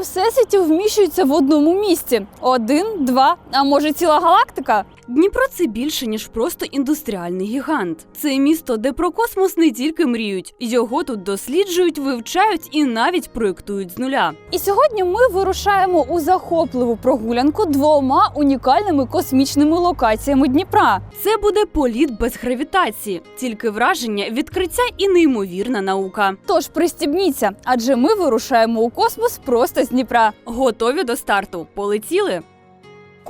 всесвітів вміщуються в одному місці? Один, два, а може ціла галактика? Дніпро це більше ніж просто індустріальний гігант. Це місто, де про космос не тільки мріють, його тут досліджують, вивчають і навіть проєктують з нуля. І сьогодні ми вирушаємо у захопливу прогулянку двома унікальними космічними локаціями Дніпра. Це буде політ без гравітації, тільки враження, відкриття і неймовірна наука. Тож пристібніться, адже ми вирушаємо у космос просто з Дніпра. Готові до старту? Полетіли?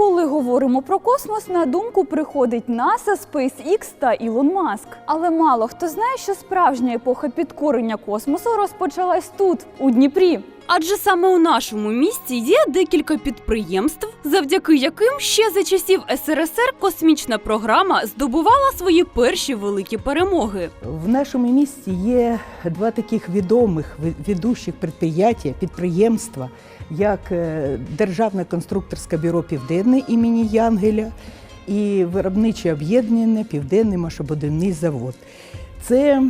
Коли говоримо про космос, на думку приходить НАСА, SpaceX та Ілон Маск. Але мало хто знає, що справжня епоха підкорення космосу розпочалась тут, у Дніпрі. Адже саме у нашому місті є декілька підприємств, завдяки яким ще за часів СРСР космічна програма здобувала свої перші великі перемоги. В нашому місті є два таких відомих ведущих підприємства, підприємства, як е, Державне конструкторське бюро Південне імені Янгеля і виробниче об'єднання Південний машобудівний завод. Це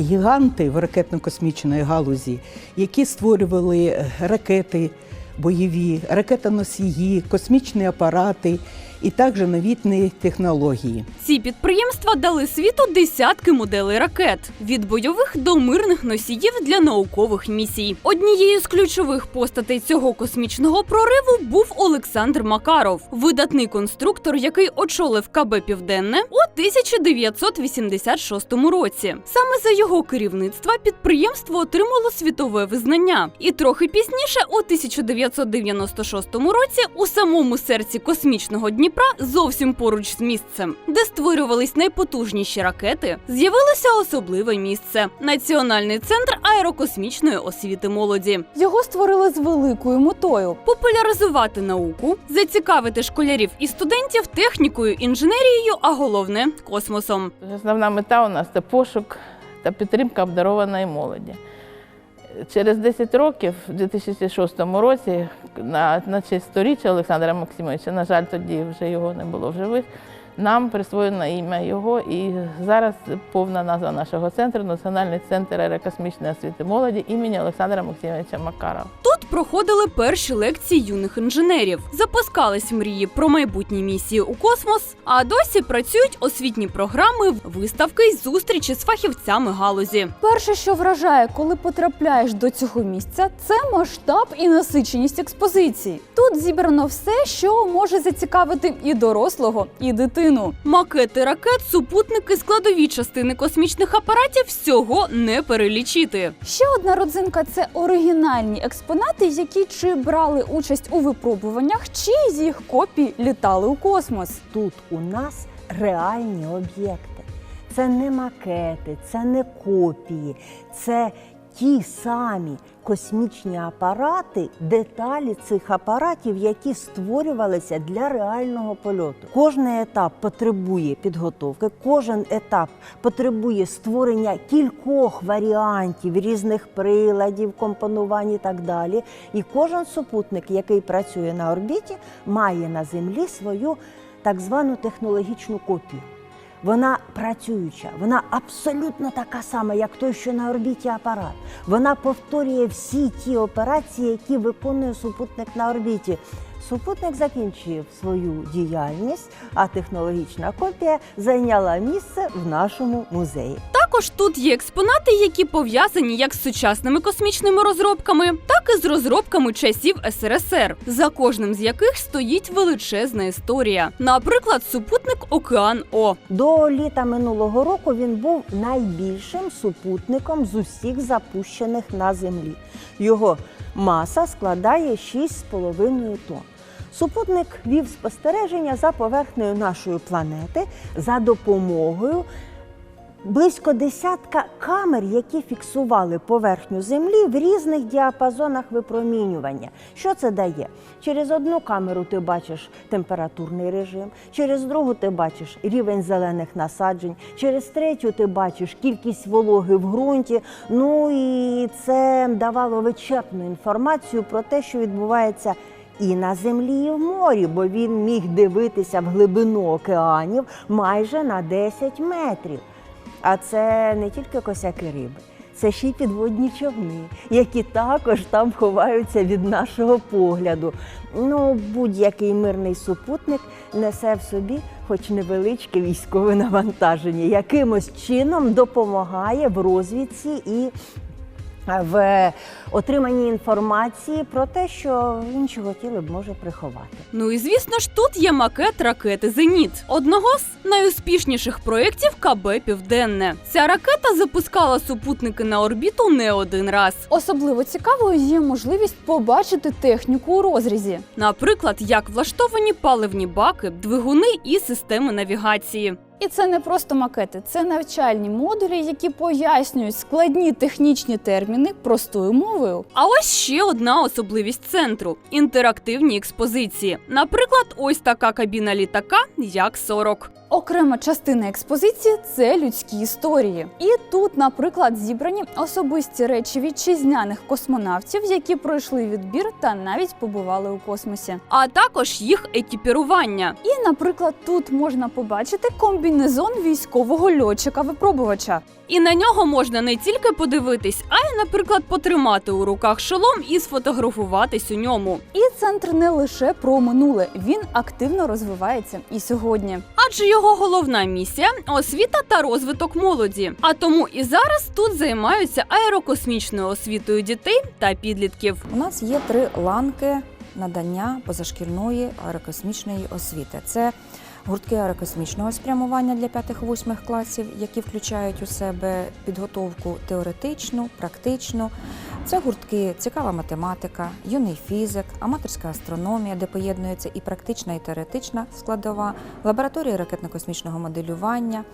гіганти в ракетно-космічної галузі, які створювали ракети бойові, ракетоносії, космічні апарати і також новітні технології. Ці підприємства дали світу десятки моделей ракет від бойових до мирних носіїв для наукових місій. Однією з ключових постатей цього космічного прориву був Олександр Макаров, видатний конструктор, який очолив КБ Південне у 1986 році. Саме за його керівництва підприємство отримало світове визнання. І трохи пізніше, у 1996 році, у самому серці космічного Дніпра, зовсім поруч з місцем, де створювались найпотужніші ракети, з'явилося особливе місце Національний центр аерокосмічної освіти молоді. Його створили з великою метою. Популяризувати науку, зацікавити школярів і студентів технікою, інженерією, а головне космосом. Основна мета у нас це пошук та підтримка обдарованої молоді. Через 10 років, в 2006 році, на, на честь сторіччя Олександра Максимовича, на жаль, тоді вже його не було в живих, нам присвоєно ім'я його. І зараз повна назва нашого центру Національний центр аерокосмічної освіти молоді імені Олександра Максимовича Макарова. Проходили перші лекції юних інженерів, запускались мрії про майбутні місії у космос. А досі працюють освітні програми, виставки й зустрічі з фахівцями галузі. Перше, що вражає, коли потрапляєш до цього місця, це масштаб і насиченість експозицій. Тут зібрано все, що може зацікавити і дорослого, і дитину. Макети ракет, супутники, складові частини космічних апаратів всього не перелічити. Ще одна родзинка це оригінальні експонати, які чи брали участь у випробуваннях, чи з їх копій літали у космос. тут у нас реальні об'єкти. Це не макети, це не копії, це ті самі космічні апарати, деталі цих апаратів, які створювалися для реального польоту. Кожний етап потребує підготовки, кожен етап потребує створення кількох варіантів різних приладів, компонувань і так далі. І кожен супутник, який працює на орбіті, має на землі свою так звану технологічну копію. Вона працююча, вона абсолютно така сама, як той, що на орбіті апарат. Вона повторює всі ті операції, які виконує супутник на орбіті. Супутник закінчив свою діяльність, а технологічна копія зайняла місце в нашому музеї. Також тут є експонати, які пов'язані як з сучасними космічними розробками, так і з розробками часів СРСР, за кожним з яких стоїть величезна історія. Наприклад, супутник Океан О. До літа минулого року він був найбільшим супутником з усіх запущених на землі. Його маса складає 6,5 тонн. Супутник вів спостереження за поверхнею нашої планети за допомогою близько десятка камер, які фіксували поверхню Землі в різних діапазонах випромінювання. Що це дає? Через одну камеру ти бачиш температурний режим, через другу ти бачиш рівень зелених насаджень, через третю ти бачиш кількість вологи в ґрунті. Ну і це давало вичерпну інформацію про те, що відбувається і на землі, і в морі, бо він міг дивитися в глибину океанів майже на 10 метрів. А це не тільки косяки риби, це ще й підводні човни, які також там ховаються від нашого погляду. Ну, будь-який мирний супутник несе в собі хоч невеличке військове навантаження, якимось чином допомагає в розвідці і в отриманні інформації про те, що іншого тіла б може приховати. Ну і звісно ж, тут є макет ракети Зеніт, одного з найуспішніших проєктів КБ Південне. Ця ракета запускала супутники на орбіту не один раз. Особливо цікавою є можливість побачити техніку у розрізі. Наприклад, як влаштовані паливні баки, двигуни і системи навігації. І це не просто макети, це навчальні модулі, які пояснюють складні технічні терміни простою мовою. А ось ще одна особливість центру інтерактивні експозиції. Наприклад, ось така кабіна літака, як 40. Окрема частина експозиції це людські історії. І тут, наприклад, зібрані особисті речі вітчизняних космонавтів, які пройшли відбір та навіть побували у космосі. а також їх екіпірування. І, наприклад, тут можна побачити комбінезон військового льотчика-випробувача. І на нього можна не тільки подивитись, а й, наприклад, потримати у руках шолом і сфотографуватись у ньому. І центр не лише про минуле, він активно розвивається і сьогодні. Адже його головна місія освіта та розвиток молоді. А тому і зараз тут займаються аерокосмічною освітою дітей та підлітків. У нас є три ланки надання позашкільної аерокосмічної освіти. Це гуртки аерокосмічного спрямування для 5-8 класів, які включають у себе підготовку теоретичну, практичну. Це гуртки цікава математика, юний фізик, аматорська астрономія, де поєднується і практична, і теоретична складова, лабораторія ракетно-космічного моделювання,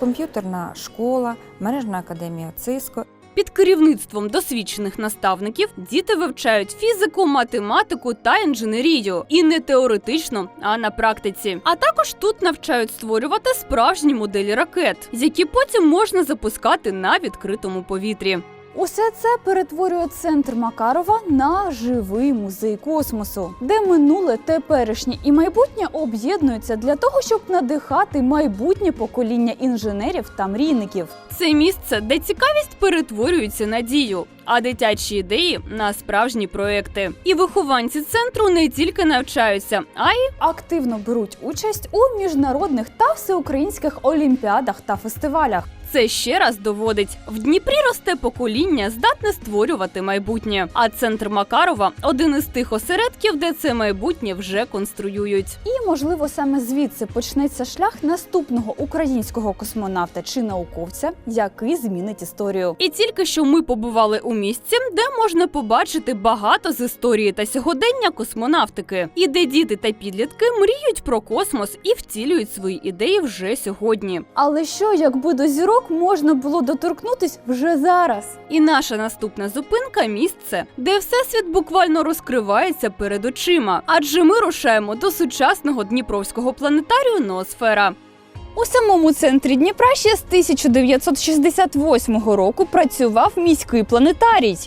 комп'ютерна школа, мережна академія ЦИСКО Під керівництвом досвідчених наставників діти вивчають фізику, математику та інженерію. І не теоретично, а на практиці. А також тут навчають створювати справжні моделі ракет, які потім можна запускати на відкритому повітрі. Усе це перетворює центр Макарова на живий музей космосу, де минуле, теперішнє і майбутнє об'єднуються для того, щоб надихати майбутнє покоління інженерів та мрійників. Це місце, де цікавість перетворюється на дію, а дитячі ідеї на справжні проекти. І вихованці центру не тільки навчаються, а й Активно беруть участь у міжнародних та всеукраїнських олімпіадах та фестивалях. Це ще раз доводить: в Дніпрі росте покоління, здатне створювати майбутнє. А центр Макарова один із тих осередків, де це майбутнє вже конструюють. І, можливо, саме звідси почнеться шлях наступного українського космонавта чи науковця, який змінить історію. І тільки що ми побували у місці, де можна побачити багато з історії та сьогодення космонавтики, і де діти та підлітки мріють про космос і втілюють свої ідеї вже сьогодні. Але що, якби до зірок можна було доторкнутись вже зараз? І наша наступна зупинка місце, де всесвіт буквально розкривається перед очима. Адже ми рушаємо до сучасного дніпровського планетарію Ноосфера. У самому центрі Дніпра ще з 1968 року працював міський планетарій.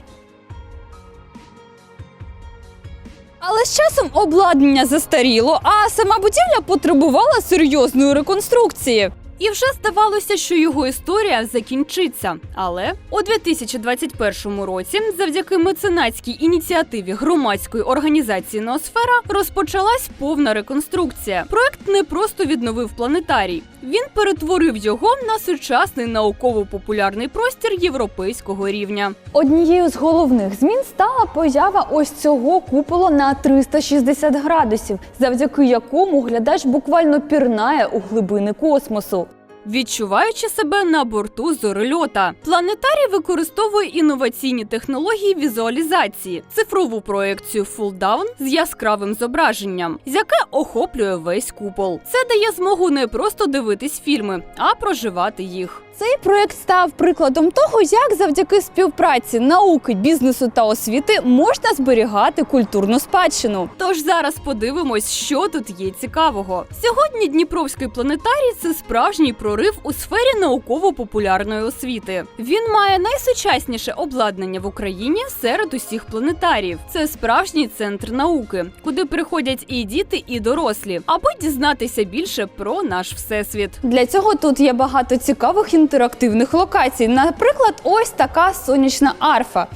Але з часом обладнання застаріло, а сама будівля потребувала серйозної реконструкції. І вже здавалося, що його історія закінчиться. Але у 2021 році, завдяки меценатській ініціативі громадської організації Ноосфера, розпочалась повна реконструкція. Проект не просто відновив планетарій, він перетворив його на сучасний науково-популярний простір європейського рівня. Однією з головних змін стала поява ось цього купола на 360 градусів, завдяки якому глядач буквально пірнає у глибини космосу. Відчуваючи себе на борту зорольота, планетарій використовує інноваційні технології візуалізації, цифрову проекцію фулдаун з яскравим зображенням, яке охоплює весь купол. Це дає змогу не просто дивитись фільми, а проживати їх. Цей проект став прикладом того, як завдяки співпраці науки, бізнесу та освіти можна зберігати культурну спадщину. Тож зараз подивимось, що тут є цікавого. Сьогодні Дніпровський планетарій це справжній прорив у сфері науково-популярної освіти. Він має найсучасніше обладнання в Україні серед усіх планетаріїв. Це справжній центр науки, куди приходять і діти, і дорослі, аби дізнатися більше про наш всесвіт. Для цього тут є багато цікавих інтерактивних локацій. Наприклад, ось така сонячна арфа,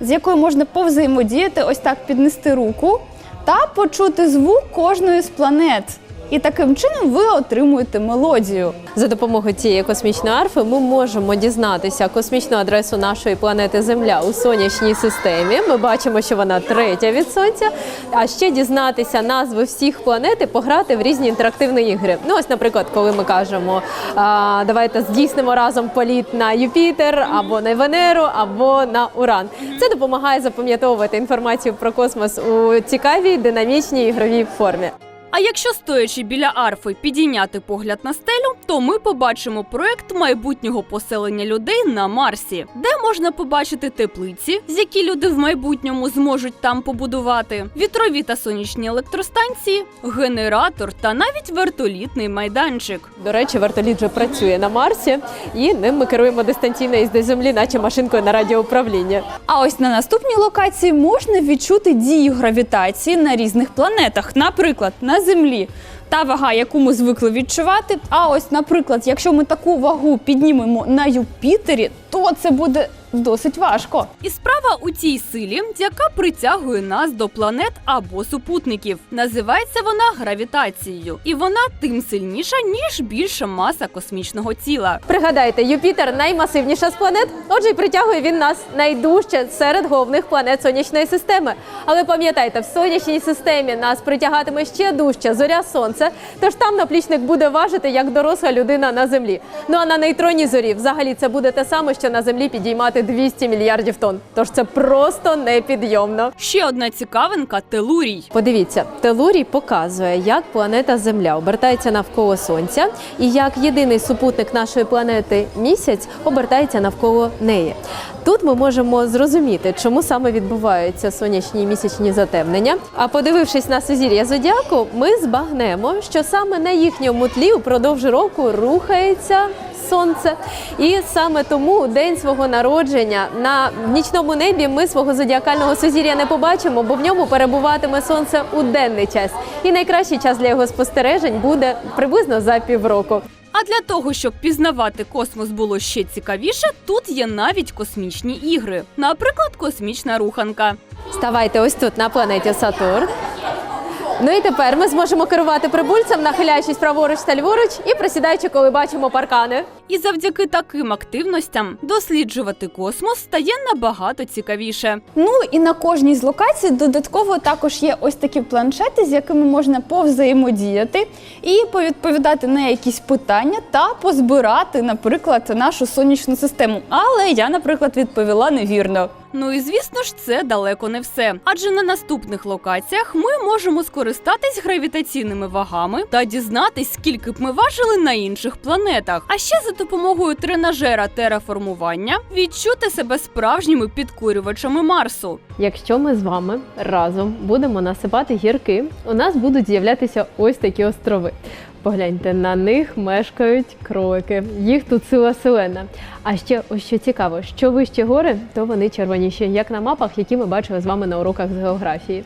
з якою можна повзаємодіяти, ось так піднести руку та почути звук кожної з планет. І таким чином ви отримуєте мелодію. За допомогою цієї космічної арфи ми можемо дізнатися космічну адресу нашої планети Земля у сонячній системі. Ми бачимо, що вона третя від сонця. А ще дізнатися назви всіх планет і пограти в різні інтерактивні ігри. Ну, ось, наприклад, коли ми кажемо, а, давайте здійснимо разом політ на Юпітер або на Венеру, або на Уран. Це допомагає запам'ятовувати інформацію про космос у цікавій, динамічній ігровій формі. А якщо стоячи біля арфи підійняти погляд на стелю, то ми побачимо проект майбутнього поселення людей на Марсі, де можна побачити теплиці, з які люди в майбутньому зможуть там побудувати, вітрові та сонячні електростанції, генератор та навіть вертолітний майданчик. До речі, вертоліт вже працює на Марсі, і ним ми керуємо дистанційно із до землі, наче машинкою на радіоуправління. А ось на наступній локації можна відчути дію гравітації на різних планетах, наприклад, на Землі. Та вага, яку ми звикли відчувати. А ось, наприклад, якщо ми таку вагу піднімемо на Юпітері, то це буде досить важко. І справа у тій силі, яка притягує нас до планет або супутників. Називається вона гравітацією, і вона тим сильніша, ніж більша маса космічного тіла. Пригадайте, Юпітер наймасивніша з планет, отже, й притягує він нас найдужче серед головних планет сонячної системи. Але пам'ятайте, в сонячній системі нас притягатиме ще дужче зоря сонце, тож там наплічник буде важити як доросла людина на землі. Ну а на нейтронній зорі взагалі це буде те саме, що на землі підіймати 200 мільярдів тонн. Тож це просто непідйомно. Ще одна цікавинка телурій. Подивіться, Телурій показує, як планета Земля обертається навколо Сонця, і як єдиний супутник нашої планети місяць обертається навколо неї. Тут ми можемо зрозуміти, чому саме відбуваються сонячні і місячні затемнення. А подивившись на сузір'я зодіаку, ми збагнемо, що саме на їхньому тлі упродовж року рухається сонце. І саме тому у день свого народження на нічному небі ми свого зодіакального сузір'я не побачимо, бо в ньому перебуватиме сонце у денний час. І найкращий час для його спостережень буде приблизно за півроку. А для того, щоб пізнавати космос було ще цікавіше, тут є навіть космічні ігри, наприклад, космічна руханка. Ставайте ось тут на планеті Сатурн. Ну і тепер ми зможемо керувати прибульцем, нахиляючись праворуч та ліворуч і присідаючи, коли бачимо паркани. І завдяки таким активностям досліджувати космос стає набагато цікавіше. Ну і на кожній з локацій додатково також є ось такі планшети, з якими можна повзаємодіяти і повідповідати на якісь питання та позбирати, наприклад, нашу сонячну систему. Але я, наприклад, відповіла невірно. Ну і звісно ж, це далеко не все. Адже на наступних локаціях ми можемо скористатись гравітаційними вагами та дізнатись, скільки б ми важили на інших планетах. А ще за допомогою тренажера тераформування відчути себе справжніми підкурювачами Марсу. Якщо ми з вами разом будемо насипати гірки, у нас будуть з'являтися ось такі острови. Погляньте, на них мешкають кролики. Їх тут сила селена. А ще ось що цікаво, що вище гори, то вони червоніші, як на мапах, які ми бачили з вами на уроках з географії.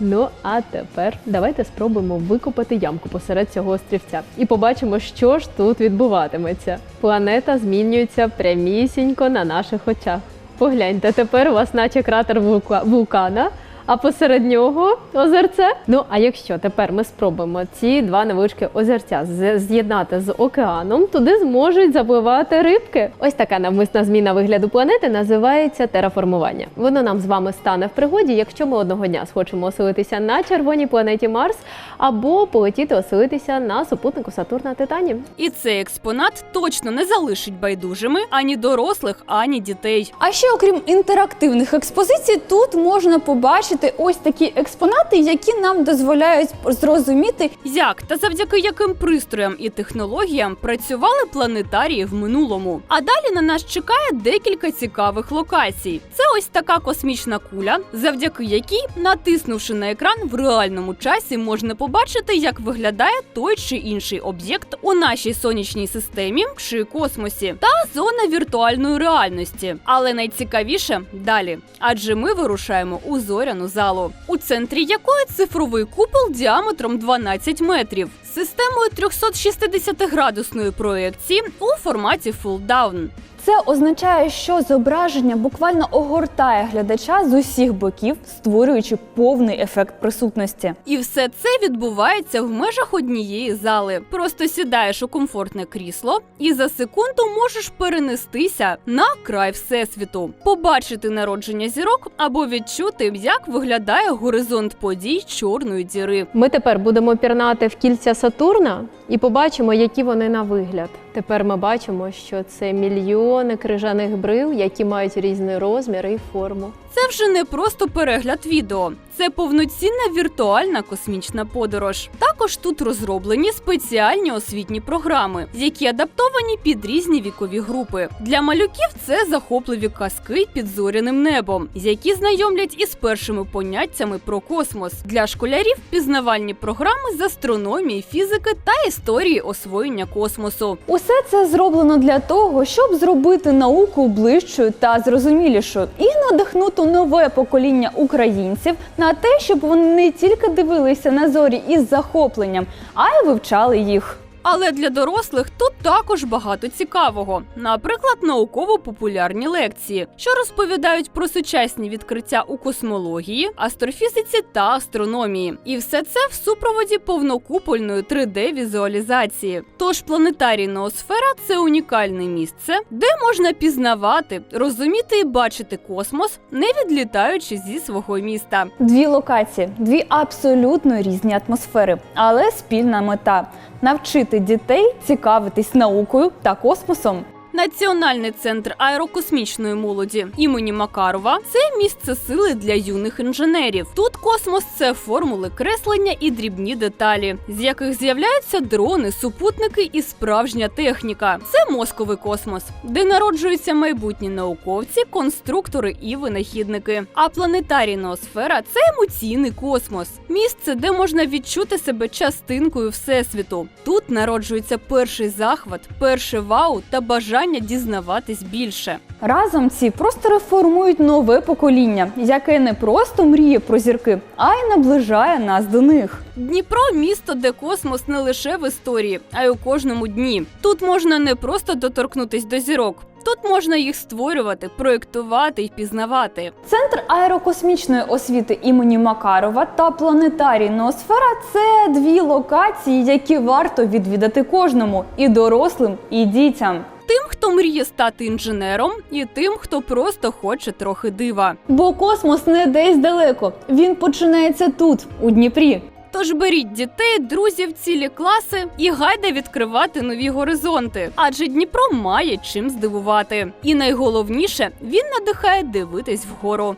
Ну а тепер давайте спробуємо викопати ямку посеред цього острівця і побачимо, що ж тут відбуватиметься. Планета змінюється прямісінько на наших очах. Погляньте, тепер у вас наче кратер вулка- вулкана. А посеред нього озерце. Ну а якщо тепер ми спробуємо ці два невеличкі озерця з'єднати з океаном, туди зможуть запливати рибки. Ось така навмисна зміна вигляду планети називається тераформування. Воно нам з вами стане в пригоді, якщо ми одного дня схочемо оселитися на червоній планеті Марс або полетіти оселитися на супутнику Сатурна Титані. І цей експонат точно не залишить байдужими ані дорослих, ані дітей. А ще окрім інтерактивних експозицій, тут можна побачити ось такі експонати, які нам дозволяють зрозуміти, Як та завдяки яким пристроям і технологіям працювали планетарії в минулому. А далі на нас чекає декілька цікавих локацій. Це ось така космічна куля, завдяки якій, натиснувши на екран в реальному часі, можна побачити, як виглядає той чи інший об'єкт у нашій сонячній системі чи космосі, та зона віртуальної реальності. Але найцікавіше далі, адже ми вирушаємо у зоряну залу, у центрі якої цифровий купол діаметром 12 метрів системою 360-градусної проекції у форматі Down. Це означає, що зображення буквально огортає глядача з усіх боків, створюючи повний ефект присутності. І все це відбувається в межах однієї зали. Просто сідаєш у комфортне крісло і за секунду можеш перенестися на край всесвіту, побачити народження зірок або відчути, як виглядає горизонт подій чорної діри. Ми тепер будемо пірнати в кільця Сатурна і побачимо, які вони на вигляд. Тепер ми бачимо, що це мільйони крижаних брил, які мають різні розміри і форму. Це вже не просто перегляд відео, це повноцінна віртуальна космічна подорож. Також тут розроблені спеціальні освітні програми, які адаптовані під різні вікові групи. Для малюків це захопливі казки під зоряним небом, які знайомлять із першими поняттями про космос. Для школярів пізнавальні програми з астрономії, фізики та історії освоєння космосу. Усе це зроблено для того, щоб зробити науку ближчою та зрозумілішою і надихнути нове покоління українців на те, щоб вони не тільки дивилися на зорі із захопленням, а й вивчали їх. Але для дорослих тут також багато цікавого. Наприклад, науково-популярні лекції, що розповідають про сучасні відкриття у космології, астрофізиці та астрономії. І все це в супроводі повнокупольної 3D-візуалізації. Тож планетарій Ноосфера це унікальне місце, де можна пізнавати, розуміти і бачити космос, не відлітаючи зі свого міста. Дві локації, дві абсолютно різні атмосфери, але спільна мета навчити дітей цікавитись наукою та космосом. Національний центр аерокосмічної молоді імені Макарова це місце сили для юних інженерів. Тут космос це формули креслення і дрібні деталі, з яких з'являються дрони, супутники і справжня техніка. Це мозковий космос, де народжуються майбутні науковці, конструктори і винахідники. А планетарій ноосфера це емоційний космос, місце, де можна відчути себе частинкою всесвіту. Тут народжується перший захват, перше вау та бажання дізнаватись більше. Разом ці простори формують нове покоління, яке не просто мріє про зірки, а й наближає нас до них. Дніпро місто, де космос не лише в історії, а й у кожному дні. Тут можна не просто доторкнутись до зірок. Тут можна їх створювати, проєктувати і пізнавати. Центр аерокосмічної освіти імені Макарова та планетарій Ноосфера це дві локації, які варто відвідати кожному і дорослим, і дітям. Тим, хто мріє стати інженером, і тим, хто просто хоче трохи дива. Бо космос не десь далеко. Він починається тут, у Дніпрі. Тож беріть дітей, друзів, цілі класи і гайда відкривати нові горизонти. Адже Дніпро має чим здивувати. І найголовніше, він надихає дивитись вгору.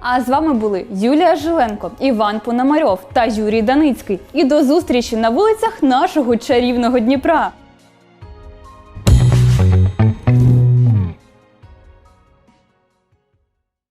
А з вами були Юлія Жиленко, Іван Пономарьов та Юрій Даницький. І до зустрічі на вулицях нашого чарівного Дніпра.